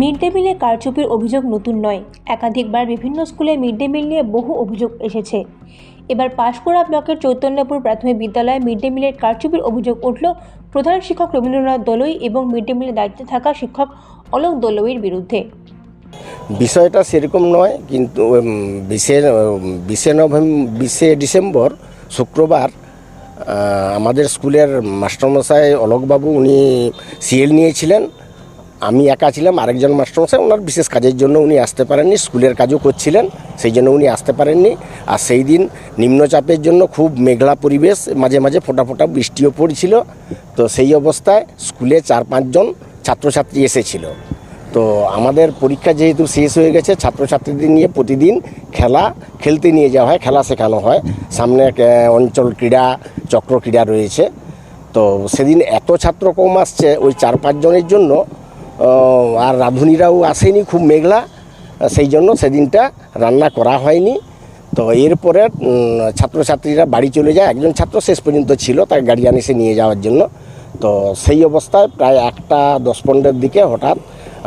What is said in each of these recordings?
Mid day মিলে কারচুপির অভিযোগ নতুন নয়। একাধিকবার বিভিন্ন স্কুলে মিড ডে মিল নিয়ে বহু অভিযোগ এসেছে। এবার পাঁশকুড়া ব্লকের চৈতন্যপুর প্রাথমিক বিদ্যালয়ে মিড ডে মিলের কারচুপির অভিযোগ উঠল প্রধান শিক্ষক রবীন্দ্রনাথ দলই এবং মিড ডে মিলের দায়িত্বে থাকা শিক্ষক অলোক দলইয়ের বিরুদ্ধে। বিষয়টা সেরকম নয়, কিন্তু বিশে বিশে নভেম্বর বিশে ডিসেম্বর শুক্রবার আমাদের স্কুলের মাস্টারমশাই অলোকবাবু উনি সিএল নিয়েছিলেন। আমি একা ছিলাম, আরেকজন মাস্টারমশাই, ওনার বিশেষ কাজের জন্য উনি আসতে পারেননি, স্কুলের কাজও করছিলেন, সেই জন্য উনি আসতে পারেননি। আর সেই দিন নিম্নচাপের জন্য খুব মেঘলা পরিবেশ, মাঝে মাঝে ফোটা ফোটা বৃষ্টিও পড়ছিল। তো সেই অবস্থায় স্কুলে চার পাঁচজন ছাত্রছাত্রী এসেছিল। তো আমাদের পরীক্ষা যেহেতু শেষ হয়ে গেছে, ছাত্রছাত্রীদের নিয়ে প্রতিদিন খেলা, খেলতে নিয়ে যাওয়া হয়, খেলা শেখানো হয়। সামনে অঞ্চল ক্রীড়া, চক্র ক্রীড়া রয়েছে। তো সেদিন এত ছাত্র কম আসছে, ওই চার পাঁচজনের জন্য আর রাঁধুনিরাও আসেনি খুব মেঘলা, সেই জন্য সেদিনটা রান্না করা হয়নি। তো এরপরে ছাত্রছাত্রীরা বাড়ি চলে যায়, একজন ছাত্র শেষ পর্যন্ত ছিল, তার গার্ডিয়ান এসে নিয়ে যাওয়ার জন্য। তো সেই অবস্থায় প্রায় একটা দশ পনেরোর দিকে হঠাৎ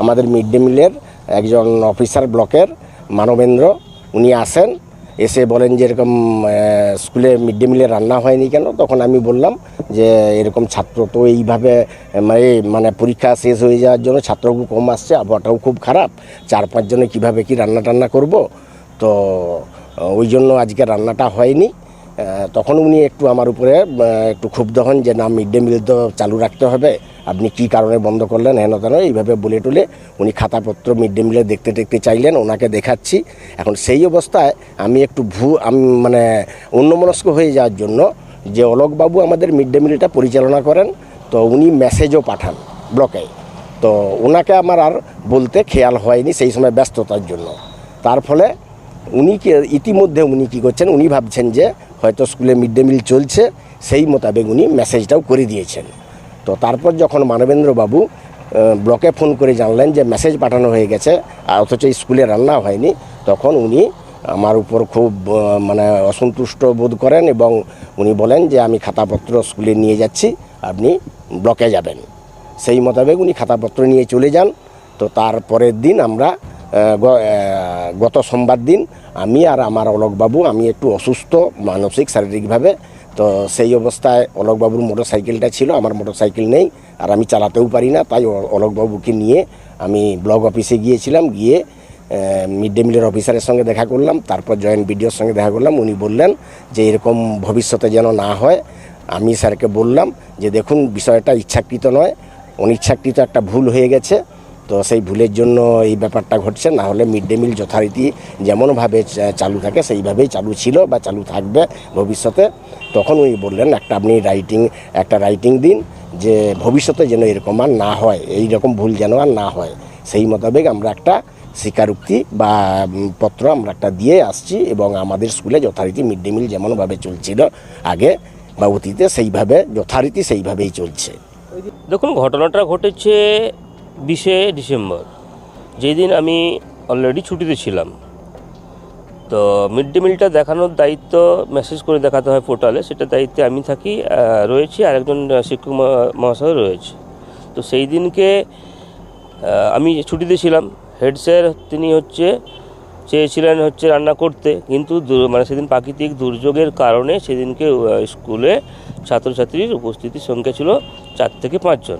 আমাদের মিড ডে মিলের একজন অফিসার ব্লকের মানবেন্দ্র, উনি আসেন এসে বলেন যে এরকম স্কুলে মিড ডে মিলে রান্না হয়নি কেন? তখন আমি বললাম যে এরকম ছাত্র তো এইভাবে মানে মানে পরীক্ষা শেষ হয়ে যাওয়ার জন্য ছাত্রগুলো কম আসছে, আবহাওয়াটাও খুব খারাপ। চার পাঁচজনে কীভাবে কি রান্না টান্না করব? তো ওই জন্য আজকে রান্নাটা হয়নি। তখন উনি একটু আমার উপরে একটু ক্ষুব্ধ হন যে, না মিড ডে মিল তো চালু রাখতে হবে। আপনি কি কারণে বন্ধ করলেন? হেন তেন। এইভাবে বলে টুলে উনি খাতাপত্র মিড ডে মিলে দেখতে দেখতে চাইলেন, ওনাকে দেখাচ্ছি। এখন সেই অবস্থায় আমি একটু ভু, আমি মানে অন্যমনস্ক হয়ে যাওয়ার জন্য যে, অলোকবাবু আমাদের মিড ডে মিলটা পরিচালনা করেন, তো উনি মেসেজও পাঠান ব্লকে তো ওনাকে আমার আর বলতে খেয়াল হয়নি সেই সময় ব্যস্ততার জন্য। তার ফলে উনি কি, ইতিমধ্যে উনি কী করছেন, উনি ভাবছেন যে হয়তো স্কুলে মিড ডে মিল চলছে, সেই মোতাবেক উনি মেসেজটাও করে দিয়েছেন। তো তারপর যখন মানবেন্দ্রবাবু ব্লকে ফোন করে জানলেন যে মেসেজ পাঠানো হয়ে গেছে, আর অথচ স্কুলে রান্না হয়নি, তখন উনি আমার উপর খুব মানে অসন্তুষ্ট বোধ করেন এবং উনি বলেন যে আমি খাতাপত্র স্কুলে নিয়ে যাচ্ছি, আপনি ব্লকে যাবেন। সেই মোতাবেক উনি খাতাপত্র নিয়ে চলে যান। তো তার পরের দিন আমরা গত সোমবার দিন আমি আর আমার অলোকবাবু, আমি একটু অসুস্থ মানসিক, শারীরিকভাবে। তো সেই অবস্থায় অলোকবাবুর মোটর সাইকেলটা ছিল, আমার মোটর সাইকেল নেই, আর আমি চালাতেও পারি না। তাই অলোকবাবুকে নিয়ে আমি ব্লক অফিসে গিয়েছিলাম, গিয়ে মিড ডে মিলের অফিসারের সঙ্গে দেখা করলাম। তারপর জয়েন্ট বিডিওর সঙ্গে দেখা করলাম। উনি বললেন যে, এরকম ভবিষ্যতে যেন না হয়। আমি স্যারকে বললাম যে, দেখুন, বিষয়টা ইচ্ছাকৃত নয়। অনিচ্ছাকৃত একটা ভুল হয়ে গেছে। তো সেই ভুলের জন্য এই ব্যাপারটা ঘটছে, না হলে মিড ডে মিল যথারীতি যেমনভাবে চালু থাকে সেইভাবেই চালু ছিল বা চালু থাকবে ভবিষ্যতে। তখন উনি বললেন, একটা আপনি রাইটিং একটা রাইটিং দিন যে ভবিষ্যতে যেন এরকম আর না হয়, এই রকম ভুল যেন আর না হয়। সেই মোতাবেক আমরা একটা স্বীকারোক্তি বা পত্র আমরা একটা দিয়ে আসছি এবং আমাদের স্কুলে যথারীতি মিড ডে মিল যেমনভাবে চলছিল আগে বা অতীতে, সেইভাবে, যথারীতি সেইভাবেই চলছে। দেখুন, ঘটনাটা ঘটেছে বিশে ডিসেম্বর। যেদিন আমি অলরেডি ছুটিতে ছিলাম। তো মিড ডে মিলটা দেখানোর দায়িত্ব মেসেজ করে দেখাতে হয় পোর্টালে সেটা দায়িত্বে আমি থাকি রয়েছি আর একজন শিক্ষক মহাশয় রয়েছে। তো সেই দিনকে আমি ছুটিতে ছিলাম। হেড স্যার তিনি হচ্ছে, চেয়েছিলেন হচ্ছে রান্না করতে, কিন্তু মানে সেদিন প্রাকৃতিক দুর্যোগের কারণে সেদিনকে স্কুলে ছাত্রছাত্রীর উপস্থিতির সংখ্যা ছিল চার থেকে পাঁচজন।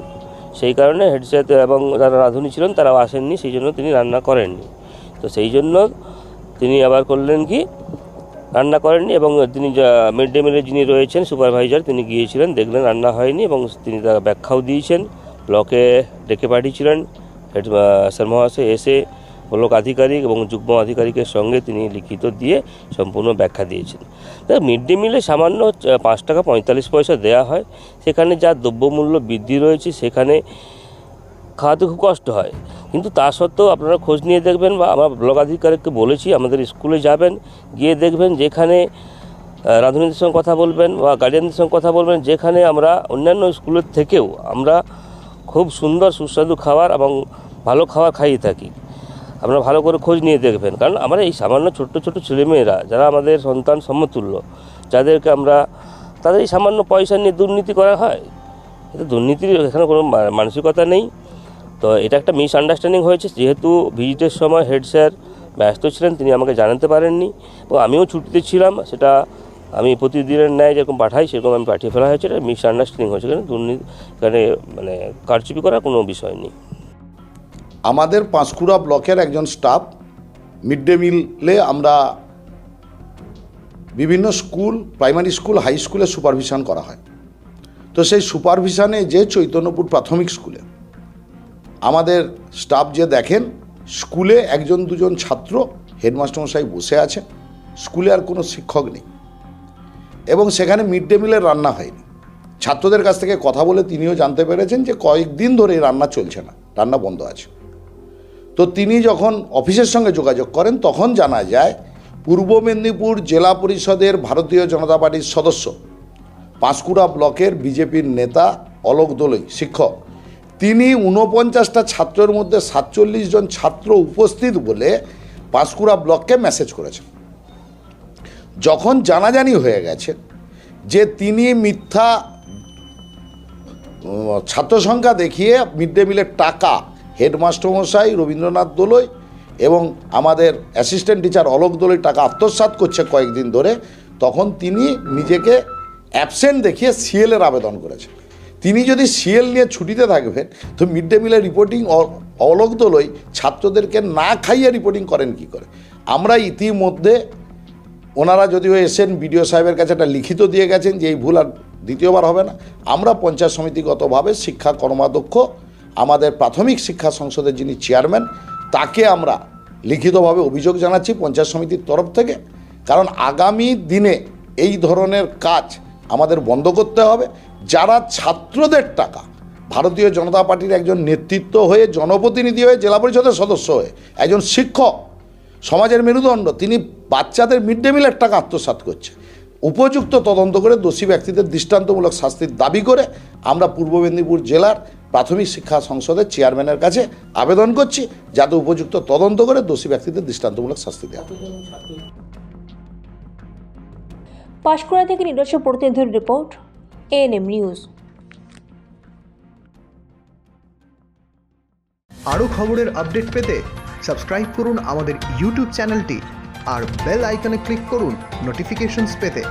সেই কারণে হেডসেট এবং যারা রাঁধুনি ছিলেন তারাও আসেননি, সেই জন্য তিনি রান্না করেননি। তো সেই জন্য তিনি আবার করলেন কি? রান্না করেননি এবং তিনি মিড ডে মিলে যিনি রয়েছেন, সুপারভাইজার, তিনি গিয়েছিলেন, দেখলেন রান্না হয়নি এবং তিনি তার ব্যাখ্যাও দিয়েছেন। ব্লকে ডেকে পাঠিয়েছিলেন, হেড স্যার মহাশয় এসে ব্লক আধিকারিক এবং যুগ্ম আধিকারিকের সঙ্গে তিনি লিখিত দিয়ে সম্পূর্ণ ব্যাখ্যা দিয়েছেন। তাই মিড ডে মিলে সামান্য পাঁচ টাকা পঁয়তাল্লিশ পয়সা দেওয়া হয়। সেখানে যা দ্রব্যমূল্য বৃদ্ধি রয়েছে সেখানে খাওয়াতে খুব কষ্ট হয়। কিন্তু তা সত্ত্বেও আপনারা খোঁজ নিয়ে দেখবেন বা আমরা ব্লক আধিকারিককে বলেছি, আমাদের স্কুলে যাবেন, গিয়ে দেখবেন যেখানে রাঁধুনিদের সঙ্গে কথা বলবেন বা গার্ডিয়ানদের সঙ্গে কথা বলবেন, যেখানে আমরা অন্যান্য স্কুলের থেকেও আমরা খুব সুন্দর সুস্বাদু খাবার এবং ভালো খাবার খাইয়ে থাকি। আপনারা ভালো করে খোঁজ নিয়ে দেখবেন। কারণ আমরা এই সামান্য ছোট্ট ছোট্ট ছেলেমেয়েরা, যারা আমাদের সন্তান সমতুল্য, যাদেরকে আমরা, তাদের এই সামান্য পয়সা নিয়ে দুর্নীতি করা হয়। এটা দুর্নীতির এখানে কোনো মানসিকতা নেই। তো এটা একটা মিসআন্ডারস্ট্যান্ডিং হয়েছে। যেহেতু ভিজিটের সময় হেড স্যার ব্যস্ত ছিলেন, তিনি আমাকে জানাতে পারেননি। এবং আমিও ছুটিতে ছিলাম, সেটা আমি প্রতিদিনের ন্যায় যেরকম পাঠাই, সেরকম আমি পাঠিয়ে ফেলা হয়েছে। এটা মিস মিসআন্ডারস্ট্যান্ডিং হয়েছে। এখানে দুর্নীতি, এখানে মানে কারচুপি করার কোনো বিষয় নেই। আমাদের পাঁশকুড়া ব্লকের একজন স্টাফ মিড ডে মিলে আমরা বিভিন্ন স্কুল প্রাইমারি স্কুল হাই স্কুলে সুপারভিশন করা হয়। তো সেই সুপারভিশনে যে চৈতন্যপুর প্রাথমিক স্কুলে আমাদের স্টাফ যে দেখেন, স্কুলে একজন দুজন ছাত্র হেডমাস্টারমশাই বসে আছে, স্কুলে আর কোনো শিক্ষক নেই। এবং সেখানে মিড ডে মিলের রান্না হয়নি। ছাত্রদের কাছ থেকে কথা বলে তিনিও জানতে পেরেছেন যে কয়েকদিন ধরে রান্না চলছে না, রান্না বন্ধ আছে। তো তিনি যখন অফিসের সঙ্গে যোগাযোগ করেন, তখন জানা যায় পূর্ব মেদিনীপুর জেলা পরিষদের ভারতীয় জনতা পার্টির সদস্য, পাঁশকুড়া ব্লকের বিজেপির নেতা অলোক দোলই, শিক্ষক। তিনি ঊনপঞ্চাশটা ছাত্রের মধ্যে সাতচল্লিশ জন ছাত্র উপস্থিত বলে পাঁশকুড়া ব্লককে মেসেজ করেছেন। যখন জানাজানি হয়ে গেছে যে তিনি মিথ্যা ছাত্র সংখ্যা দেখিয়ে মিড ডে মিলের টাকা হেডমাস্টারমশাই, রবীন্দ্রনাথ দোলই এবং আমাদের অ্যাসিস্ট্যান্ট টিচার অলোক দোলই টাকা আত্মসাৎ করছে কয়েকদিন ধরে, তখন তিনি নিজেকে অ্যাবসেন্ট দেখিয়ে সিএলের আবেদন করেছেন। তিনি যদি সিএল নিয়ে ছুটিতে থাকবেন, তো মিড ডে মিলের রিপোর্টিং অলোক দোলই ছাত্রদেরকে না খাইয়ে রিপোর্টিং করেন কি করে? আমরা ইতিমধ্যে ওনারা যদিও এসেন বিডিও সাহেবের কাছে একটা লিখিত দিয়ে গেছেন যে এই ভুল আর দ্বিতীয়বার হবে না। আমরা পঞ্চায়েত সমিতিগতভাবে শিক্ষা কর্মাধ্যক্ষ আমাদের প্রাথমিক শিক্ষা সংসদের যিনি চেয়ারম্যান, তাকে আমরা লিখিতভাবে অভিযোগ জানাচ্ছি পঞ্চায়েত সমিতির তরফ থেকে। কারণ আগামী দিনে এই ধরনের কাজ আমাদের বন্ধ করতে হবে। যারা ছাত্রদের টাকা, ভারতীয় জনতা পার্টির একজন নেতৃত্ব হয়ে, জনপ্রতিনিধি হয়ে, জেলা পরিষদের সদস্য হয়ে, একজন শিক্ষক, সমাজের মেরুদণ্ড, তিনি বাচ্চাদের মিড ডে মিলের টাকা আত্মসাৎ করছে। উপযুক্ত তদন্ত করে দোষী ব্যক্তিদের দৃষ্টান্তমূলক শাস্তির দাবি করে আমরা পূর্ব মেদিনীপুর জেলার প্রাথমিক শিক্ষা সংসদের চেয়ারম্যানের কাছে আবেদন করছি যাতে উপযুক্ত তদন্ত করে দোষী ব্যক্তিদের দৃষ্টান্তমূলক শাস্তি দেওয়া হয়। পাঁশকুড়া থেকে নিজস্ব প্রতিনিধির রিপোর্ট এএনএম নিউজ আরও খবরের আপডেট পেতে সাবস্ক্রাইব করুন আমাদের ইউটিউব চ্যানেলটি আর বেল আইকনে ক্লিক করুন নোটিফিকেশনস পেতে